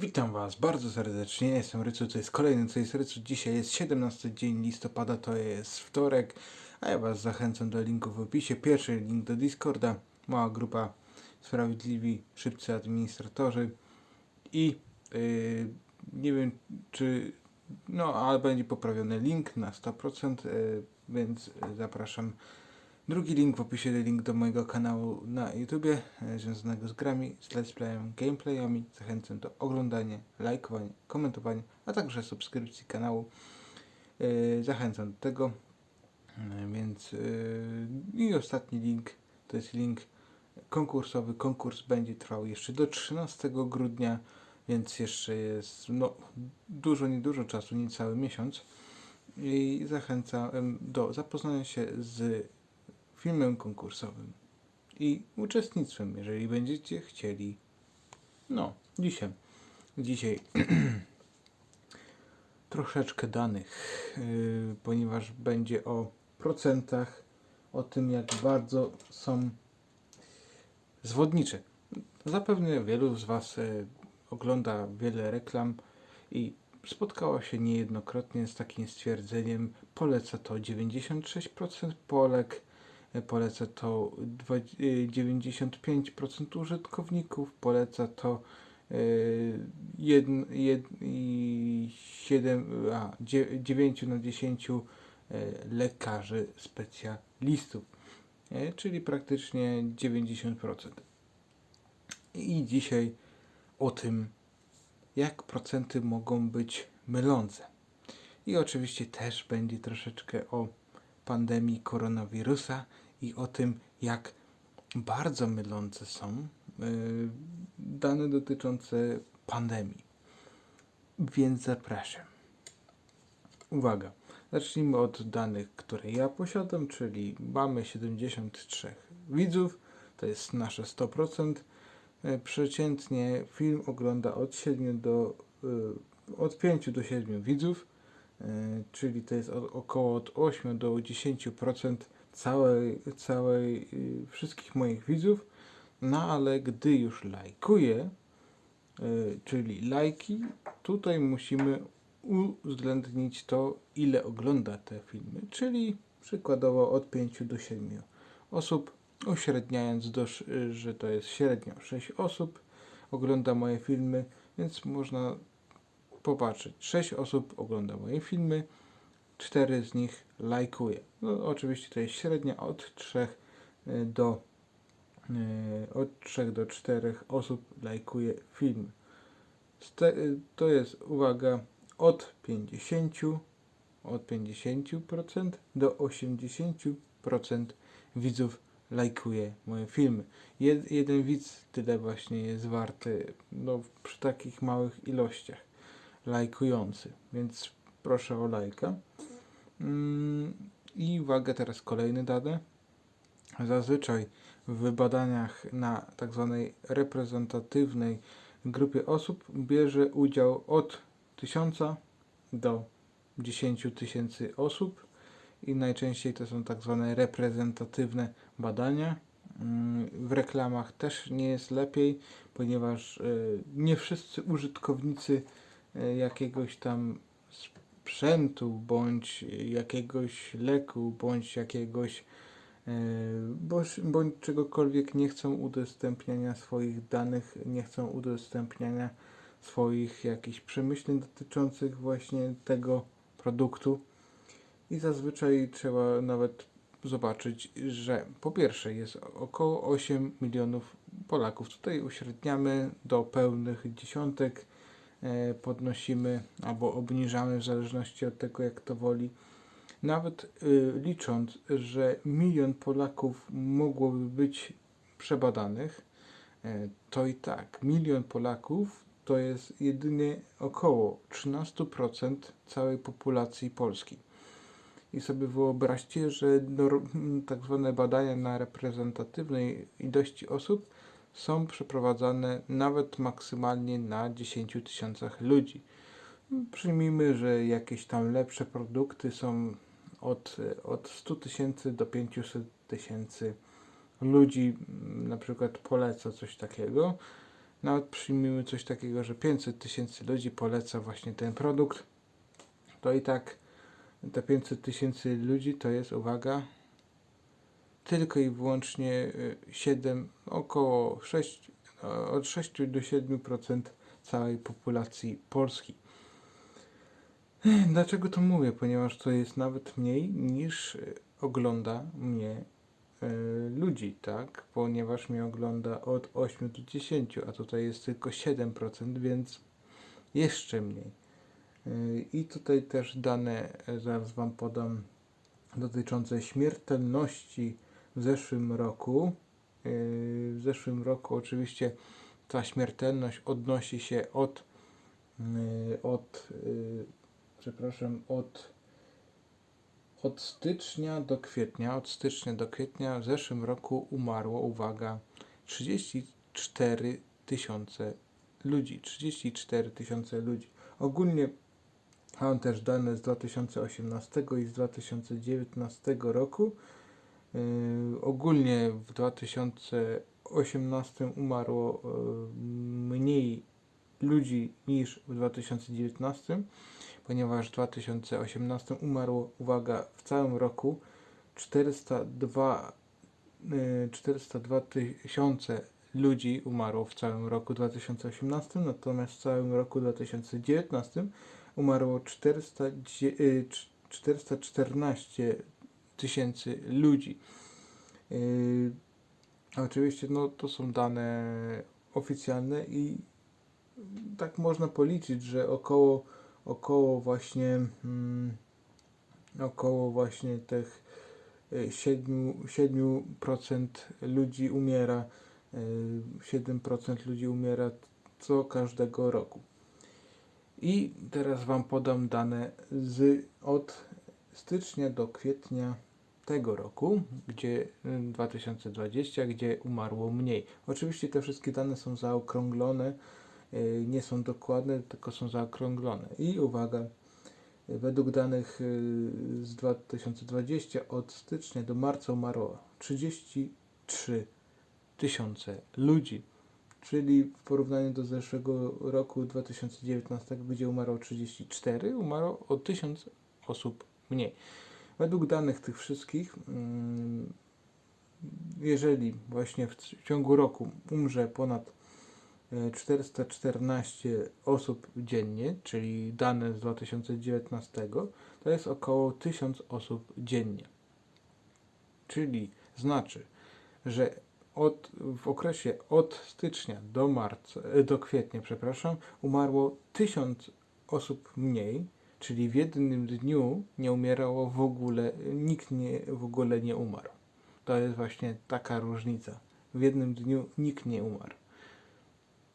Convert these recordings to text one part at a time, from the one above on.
Witam Was bardzo serdecznie, jestem Rycu, to jest kolejny Co jest Rycu. Dzisiaj jest 17 dzień listopada, to jest wtorek, a ja Was zachęcam do linku w opisie. Pierwszy link do Discorda, mała grupa sprawiedliwi, szybcy administratorzy i yy, nie wiem czy, no ale będzie poprawiony link na 100%, yy, więc zapraszam. Drugi link w opisie, link do mojego kanału na YouTubie e, związanego z grami, z let's playem, gameplayami. Zachęcam do oglądania, lajkowania, komentowania, a także subskrypcji kanału. E, Zachęcam do tego. E, Więc i ostatni link to jest link konkursowy. Konkurs będzie trwał jeszcze do 13 grudnia, więc jeszcze jest no, dużo, niedużo czasu, niecały miesiąc. I zachęcam do zapoznania się z filmem konkursowym i uczestnictwem, jeżeli będziecie chcieli. No, dzisiaj. Dzisiaj troszeczkę danych, yy, ponieważ będzie o procentach, o tym jak bardzo są zwodnicze. Zapewne wielu z Was e, ogląda wiele reklam i spotkało się niejednokrotnie z takim stwierdzeniem poleca to 96% Polek, poleca to dwa- e, 95% użytkowników, poleca to e, jedn, jed, i 7, a, 9 na 10 e, lekarzy specjalistów, e, czyli praktycznie 90%. I dzisiaj o tym, jak procenty mogą być mylące. I oczywiście też będzie troszeczkę o pandemii koronawirusa i o tym, jak bardzo mylące są yy, dane dotyczące pandemii. Więc zapraszam. Uwaga, zacznijmy od danych, które ja posiadam, czyli mamy 73 widzów, to jest nasze 100%. E, Przeciętnie film ogląda od 7 do y, od 5 do 7 widzów, e, czyli to jest około od 8 do 10% całej, całej y, wszystkich moich widzów. No ale gdy już lajkuję, y, czyli lajki, tutaj musimy uwzględnić to, ile ogląda te filmy, czyli przykładowo od 5 do 7 osób, uśredniając, do, że to jest średnio 6 osób ogląda moje filmy, więc można popatrzeć. 6 osób ogląda moje filmy, 4 z nich lajkuje. No, oczywiście to jest średnia od 3 y, do y, od 3 do 4 osób lajkuje film. Y, To jest, uwaga, od 50, od 50% do 80% widzów lajkuje moje filmy. Jed, jeden widz tyle właśnie jest warty, no, przy takich małych ilościach lajkujący, więc proszę o lajka. Mm, I uwaga, teraz kolejne dane. Zazwyczaj w badaniach na tak zwanej reprezentatywnej grupie osób bierze udział od 1000 do 10 tysięcy osób i najczęściej to są tak zwane reprezentatywne badania. Mm, W reklamach też nie jest lepiej, ponieważ y, nie wszyscy użytkownicy jakiegoś tam sprzętu, bądź jakiegoś leku, bądź jakiegoś e, bądź, bądź czegokolwiek nie chcą udostępniania swoich danych, nie chcą udostępniania swoich jakichś przemyśleń dotyczących właśnie tego produktu. I zazwyczaj trzeba nawet zobaczyć, że po pierwsze jest około 8 milionów Polaków. Tutaj uśredniamy do pełnych dziesiątek, e, podnosimy albo obniżamy w zależności od tego, jak to woli. Nawet y, licząc, że milion Polaków mogłoby być przebadanych, e, to i tak milion Polaków to jest jedynie około 13% całej populacji Polski. I sobie wyobraźcie, że tak zwane badania na reprezentatywnej ilości osób są przeprowadzane nawet maksymalnie na 10 tysiącach ludzi. Przyjmijmy, że jakieś tam lepsze produkty są od, od 100 tysięcy do 500 tysięcy ludzi, na przykład poleca coś takiego. Nawet przyjmijmy coś takiego, że 500 tysięcy ludzi poleca właśnie ten produkt, to i tak te 500 tysięcy ludzi to jest, uwaga, tylko i wyłącznie y, 7, około 6, o- od 6 do 7% całej populacji Polski. Dlaczego to mówię? Ponieważ to jest nawet mniej niż y, ogląda mnie y, ludzi, tak? Ponieważ mnie ogląda od 8 do 10, a tutaj jest tylko 7%, więc jeszcze mniej. Y, I tutaj też dane zaraz Wam podam dotyczące śmiertelności zeszłym roku. Yy, W zeszłym roku oczywiście ta śmiertelność odnosi się od, yy, od yy, przepraszam, od, od stycznia do kwietnia. Od stycznia do kwietnia w zeszłym roku umarło, uwaga, 34 tysiące ludzi. 34 tysiące ludzi. Ogólnie Mam też dane z 2018 i z 2019 roku. Yy, ogólnie w 2018 umarło yy, mniej ludzi niż w 2019, ponieważ w 2018 umarło, uwaga, w całym roku 402, yy, 402 tysiące ludzi umarło w całym roku 2018, natomiast w całym roku 2019 umarło 400, dzie- y, cz- 414 tysięcy ludzi. Yy, oczywiście no, to są dane oficjalne i tak można policzyć, że około, około właśnie mm, około właśnie tych y, 7, 7% ludzi umiera, y, 7% ludzi umiera co każdego roku. I teraz Wam podam dane z od stycznia do kwietnia tego roku, gdzie y, 2020, gdzie umarło mniej. Oczywiście te wszystkie dane są zaokrąglone, y, nie są dokładne, tylko są zaokrąglone. I uwaga, y, według danych y, z 2020 od stycznia do marca umarło 33 tysiące ludzi czyli w porównaniu do zeszłego roku 2019, gdzie umarło 34, umarło o 1000 osób mniej. Według danych tych wszystkich, mm, jeżeli właśnie w ciągu roku umrze ponad e, 414 osób dziennie, czyli dane z 2019, to jest około 1000 osób dziennie. Czyli znaczy, że od, w okresie od stycznia do marca, e, do kwietnia, przepraszam, umarło 1000 osób mniej, czyli w jednym dniu nie umierało w ogóle, nikt nie, w ogóle nie umarł. To jest właśnie taka różnica. W jednym dniu nikt nie umarł.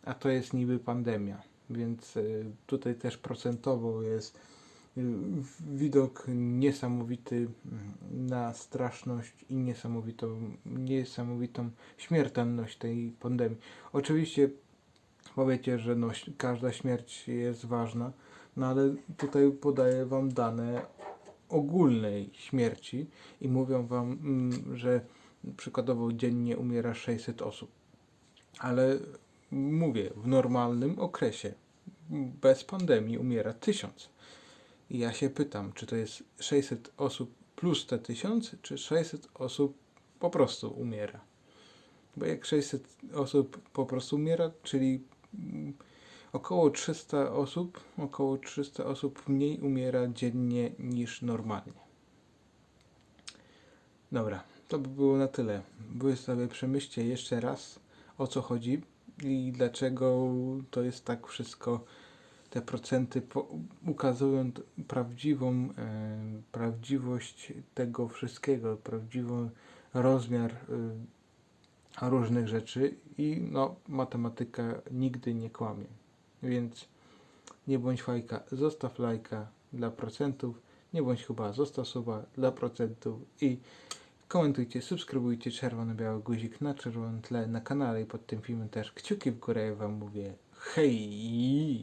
A to jest niby pandemia, więc y, tutaj też procentowo jest y, widok niesamowity mm, na straszność i niesamowitą, niesamowitą śmiertelność tej pandemii. Oczywiście powiecie, że no, każda śmierć jest ważna, no ale tutaj podaję Wam dane ogólnej śmierci i mówią Wam, mm, że przykładowo dziennie umiera 600 osób. Ale mówię, w normalnym okresie, bez pandemii umiera 1000. I ja się pytam, czy to jest 600 osób plus te 1000, czy 600 osób po prostu umiera. Bo jak 600 osób po prostu umiera, czyli mm, około 300 osób, około 300 osób mniej umiera dziennie niż normalnie. Dobra, to by było na tyle. Wy sobie przemyślcie jeszcze raz o co chodzi i dlaczego to jest tak wszystko. Te procenty ukazują prawdziwą e, prawdziwość tego wszystkiego, prawdziwy rozmiar e, różnych rzeczy i no, matematyka nigdy nie kłamie. Więc nie bądź fajka, zostaw lajka dla procentów, nie bądź chyba, zostaw suba dla procentów i komentujcie, subskrybujcie czerwony-biały guzik na czerwonym tle na kanale i pod tym filmem też kciuki w górę, ja wam mówię hej!